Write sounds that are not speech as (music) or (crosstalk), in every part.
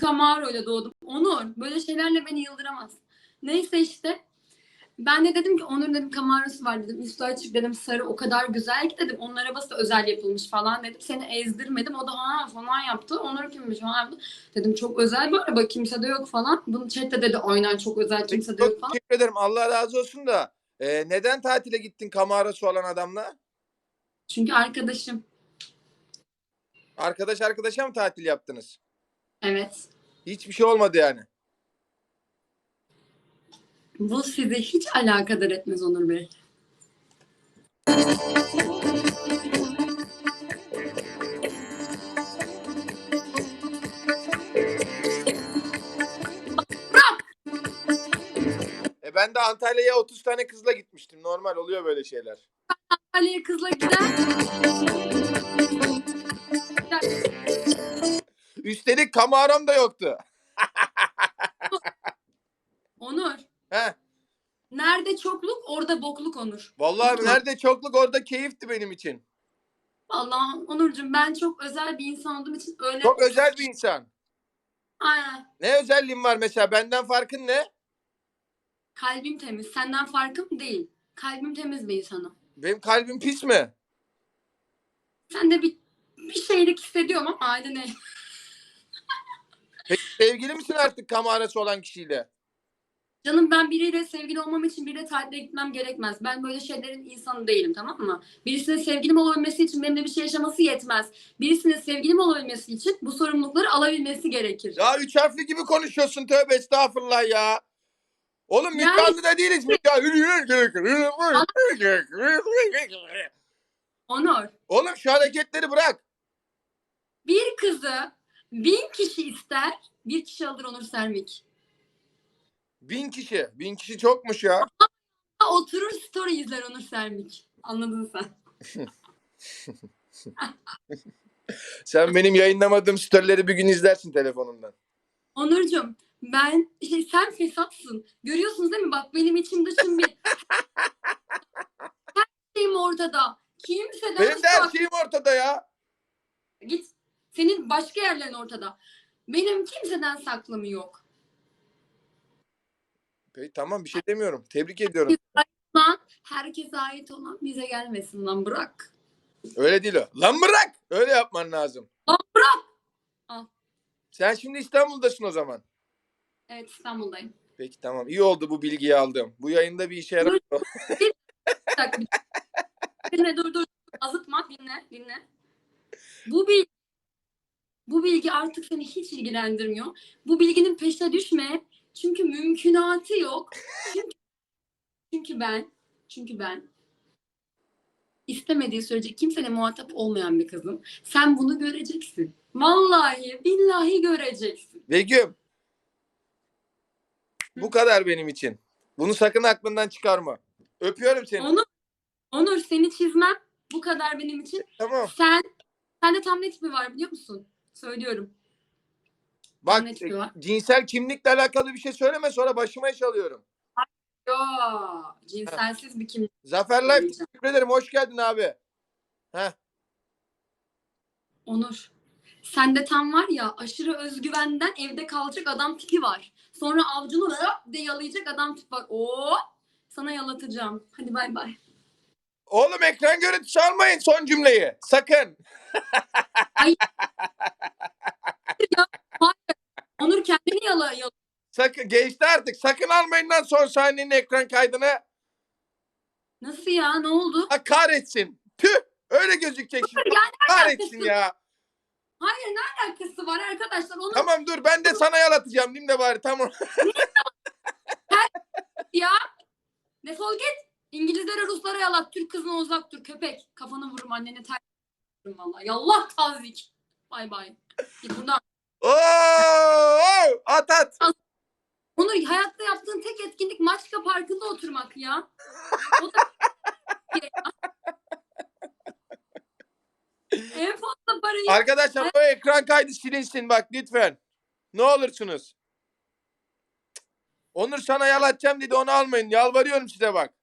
Camaro ile doğdum. Onur böyle şeylerle beni yıldıramaz. Neyse işte. Ben de dedim ki Onur dedim Camaro'su var dedim. Üstü açık dedim sarı o kadar güzel ki dedim. Onun arabası da özel yapılmış falan dedim. Seni ezdirmedim. O da ha falan yaptı. Onur kimmiş falan yaptı. Dedim çok özel bir araba kimse de yok falan. Bunu chatte dedi aynen çok özel kimse de yok falan. teşekkür ederim. Allah razı olsun da. e, neden tatile gittin kamerası olan adamla? Çünkü arkadaşım. Arkadaş arkadaşa mı tatil yaptınız? Evet. Hiçbir şey olmadı yani. Bu sizi hiç alakadar etmez Onur Bey. E ben de Antalya'ya 30 tane kızla gitmiştim. Normal oluyor böyle şeyler. Ali'ye kızla gider. Üstelik kameram da yoktu. (laughs) Onur. He. Nerede çokluk orada bokluk Onur. Vallahi nerede çokluk orada keyifti benim için. Allah Onurcuğum ben çok özel bir insan olduğum için öyle. Çok özel bir insan. Aynen. Ne özelliğin var mesela? Benden farkın ne? Kalbim temiz. Senden farkım değil. Kalbim temiz bir insanım. Benim kalbim pis mi? Sen de bir, bir şeylik hissediyorum ama aynen ne? Peki sevgili misin artık kamerası olan kişiyle? Canım ben biriyle sevgili olmam için biriyle tatile gitmem gerekmez. Ben böyle şeylerin insanı değilim tamam mı? Birisine sevgilim olabilmesi için benimle bir şey yaşaması yetmez. Birisine sevgilim olabilmesi için bu sorumlulukları alabilmesi gerekir. Ya üç harfli gibi konuşuyorsun tövbe estağfurullah ya. Oğlum Yani- Müslümanlı da değiliz. Onur Oğlum şu hareketleri bırak. bir kızı bin kişi ister bir kişi alır Onur Sermik. Bin kişi. Bin kişi çokmuş ya. Ha, Oturur story izler Onur Sermik. Anladın sen. (laughs) Sen benim yayınlamadığım storyleri bir gün izlersin telefonundan. Onurcuğum ben şey, sen fesatsın. Görüyorsunuz değil mi? Bak benim içim dışım bir. (laughs) her şeyim ortada. Kimseden Benim de her şeyim ortada ya. Git. Senin başka yerlerin ortada. Benim kimseden saklımı yok. Peki tamam bir şey demiyorum. Tebrik ediyorum. Lan herkese ait olan bize gelmesin lan bırak. Öyle değil o. Lan bırak. Öyle yapman lazım. Lan bırak. Sen şimdi İstanbul'dasın o zaman. Evet İstanbul'dayım. Peki tamam. İyi oldu bu bilgiyi aldım. Bu yayında bir işe bir- Dinle dur dur. Azıtma dinle dinle. Bu bilgi bu bilgi artık seni hiç ilgilendirmiyor. Bu bilginin peşine düşme. Çünkü mümkünatı yok. Çünkü, çünkü ben çünkü ben istemediği sürece kimseyle muhatap olmayan bir kızım. Sen bunu göreceksin. Vallahi billahi göreceksin. Begüm. Bu kadar benim için. Bunu sakın aklından çıkarma. Öpüyorum seni. Onur, Onur seni çizmem. Bu kadar benim için. Tamam. Sen sende tam ne tipi var biliyor musun? Söylüyorum. Bak Ne var? cinsel kimlikle alakalı bir şey söyleme sonra başıma iş alıyorum. Yo, cinselsiz bir kimlik. Zafer Life teşekkür ederim. Hoş geldin abi. Heh. Onur. Sende tam var ya aşırı özgüvenden evde kalacak adam tipi var. Sonra avcunu de yalayacak adam tipi var. Oo, sana yalatacağım. Hadi bay bay. Oğlum ekran görüntüsü almayın son cümleyi. Sakın. (laughs) Onur kendini yala, yala. Sakın. Geçti artık. Sakın almayın lan son sahnenin ekran kaydını. Nasıl ya? Ne oldu? Ha kahretsin. Tüh. Öyle gözükecek şimdi. Yani Kahretsin ya. Hayır ne alakası var arkadaşlar? Onur Tamam dur ben de sana yalatacağım mi de bari tamam. ya. Defol git. İngilizlere Ruslara yalat. Türk kızına uzak dur köpek. Kafanı vururum annene ter vururum valla. Yallah tazik. Bay bay. Git buradan. Oo! At at. Onur hayatta yaptığın tek etkinlik Maçka Parkı'nda oturmak ya. O da (laughs) en fazla parayı Arkadaşlar o ekran kaydı silinsin bak lütfen. Ne olursunuz. Onur sana yalatacağım dedi onu almayın. Yalvarıyorum size bak.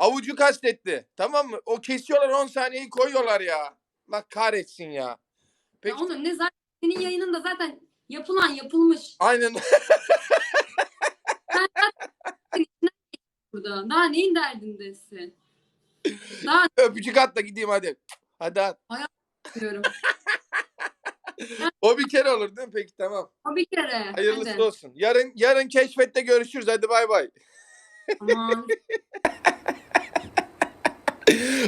Avucu kastetti. Tamam mı? O kesiyorlar 10 saniyeyi koyuyorlar ya. Bak kahretsin ya. Ya Peki Onur ne zaten senin yayının da araba zaten yapılan yapılmış. Aynen. (laughs) (laughs) Burada. Daha neyin derdindesin? Daha Öpücük at da gideyim hadi. Hadi at. diyorum. (laughs) O bir kere olur değil mi? Peki tamam. O bir kere. Hayırlısı Hadi. olsun. Yarın yarın keşfette görüşürüz. Hadi bay bay. Aman.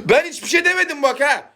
Ben hiçbir şey demedim bak ha.